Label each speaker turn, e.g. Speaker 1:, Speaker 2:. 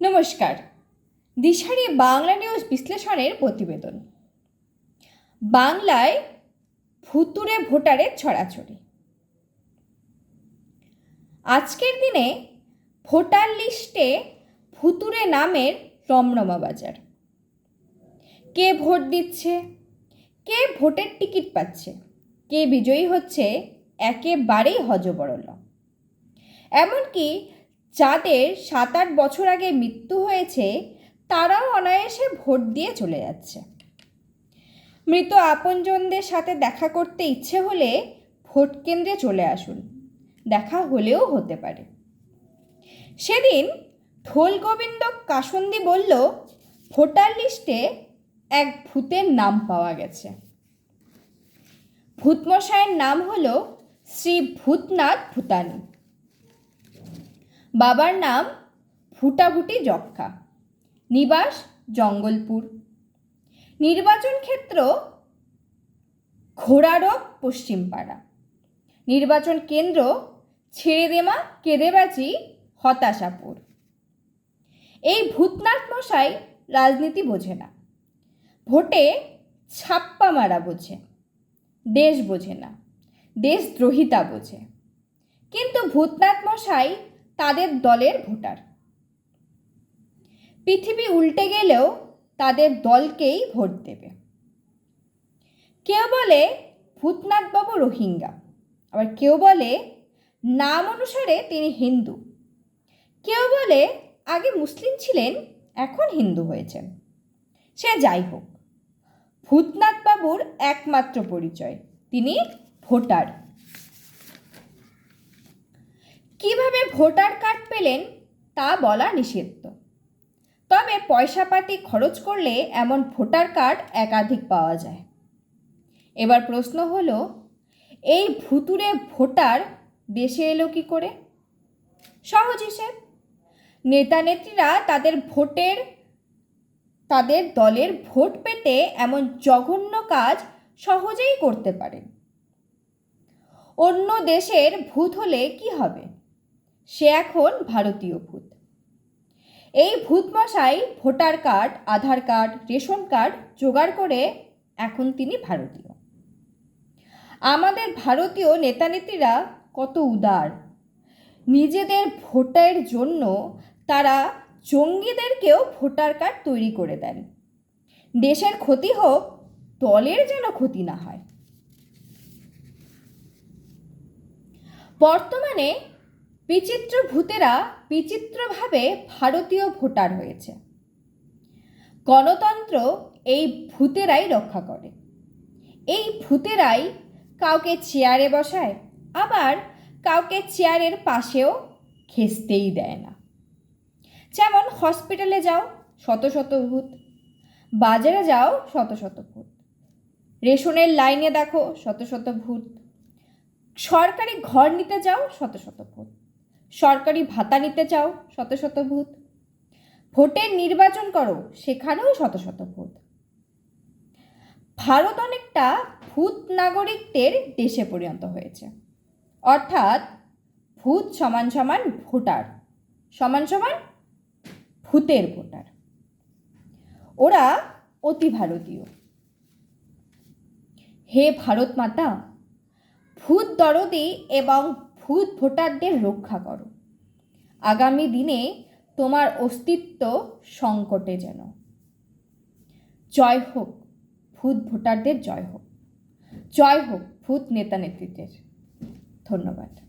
Speaker 1: নমস্কার। দিশারি বাংলা নিউজ বিশ্লেষণের প্রতিবেদন। বাংলায় ভুতুরে ভোটারের ছড়াছড়ি। আজকের দিনে ভোটার লিস্টে ভুতুরে নামের রমরমা বাজার। কে ভোট দিচ্ছে? কে ভোটের টিকিট পাচ্ছে? কে বিজয়ী হচ্ছে? একেবারেই হজবরল। এমনকি যাদের সাত আট বছর আগে মৃত্যু হয়েছে, তারাও অনায়াসে ভোট দিয়ে চলে যাচ্ছে। মৃত আপনজনদের সাথে দেখা করতে ইচ্ছে হলে ভোট কেন্দ্রে চলে আসুন। দেখা হলেও হতে পারে। সেদিন ঢোল গোবিন্দ কাসন্দি বলল, ভোটার লিস্টে এক ভূতের নাম পাওয়া গেছে। ভূতমশায়ের নাম হলো শ্রী ভূতনাথ ভূতানী। বাবার নাম ভুটাভুটি যক্ষা নিবাস জঙ্গলপুর। নির্বাচন ক্ষেত্র ঘোড়ারক পশ্চিমপাড়া। নির্বাচন কেন্দ্র ছেড়েদেমা কেদেবাজি হতাশাপুর। এই ভূতনাথ মশাই রাজনীতি বোঝে না। ভোটে ছাপ্পা মারা বোঝে। দেশ বোঝে না। দেশদ্রোহিতা বোঝে। কিন্তু ভূতনাথ মশাই তাদের দলের ভোটার। পৃথিবী উল্টে গেলেও তাদের দলকেই ভোট দেবে। কেউ বলে ভূতনাথবাবু রোহিঙ্গা, আবার কেউ বলে নাম অনুসারে তিনি হিন্দু। কেউ বলে আগে মুসলিম ছিলেন, এখন হিন্দু হয়েছেন। সে যাই হোক, ভূতনাথবাবুর একমাত্র পরিচয়, তিনি ভোটার। কীভাবে ভোটার কার্ড পেলেন তা বলা নিষিদ্ধ। তবে পয়সাপাতি খরচ করলে এমন ভোটার কার্ড একাধিক পাওয়া যায়। এবার প্রশ্ন হলো, এই ভুতুরে ভোটার দেশে এলো কি করে? সহজ হিসেব নেতা নেত্রীরা তাদের ভোটের, তাদের দলের ভোট পেতে এমন জঘন্য কাজ সহজেই করতে পারে অন্য দেশের ভূত হলে কি হবে? সে এখন ভারতীয় ভূত। এই ভূত মশাই voter card, Aadhaar card, ration card জোগাড় করে এখন তিনি ভারতীয়। আমাদের ভারতীয় নেতানেত্রীরা কত উদার। নিজেদের ভোটের জন্য তারা জঙ্গিদেরকেও ভোটার কার্ড তৈরি করে দেন। দেশের ক্ষতি হোক, দলের যেন ক্ষতি না হয়। বর্তমানে বিচিত্র ভূতেরা বিচিত্রভাবে ভারতীয় ভোটার হয়েছে। গণতন্ত্র এই ভূতেরাই রক্ষা করে। এই ভূতেরাই কাউকে চেয়ারে বসায়, আবার কাউকে চেয়ারের পাশেও ঘেসতেই দেয় না। যেমন হসপিটালে যাও, শত শত ভূত। বাজারে যাও, শত শত ভূত। রেশনের লাইনে দেখো, শত শত ভূত। সরকারি ঘর নিতে যাও, শত শত ভূত। সরকারি ভাতা নিতে চাও, শত শত ভূত। ভোটের নির্বাচন করো, সেখানেও শত শত ভূত। ভারত অনেকটা ভূত নাগরিকদের দেশে পরিণত হয়েছে। অর্থাৎ ভূত সমান সমান ভোটার, সমান সমান ভূতের ভোটার। ওরা অতি ভারতীয়। হে ভারত মাতা, ভূত দরদি এবং ভূত ভোটারদের রক্ষা করো। আগামী দিনে তোমার অস্তিত্ব সংকটে যেন। জয় হোক, ভূত ভোটারদের জয় হোক। জয় হোক, ভূত নেতা নেত্রীদের ধন্যবাদ।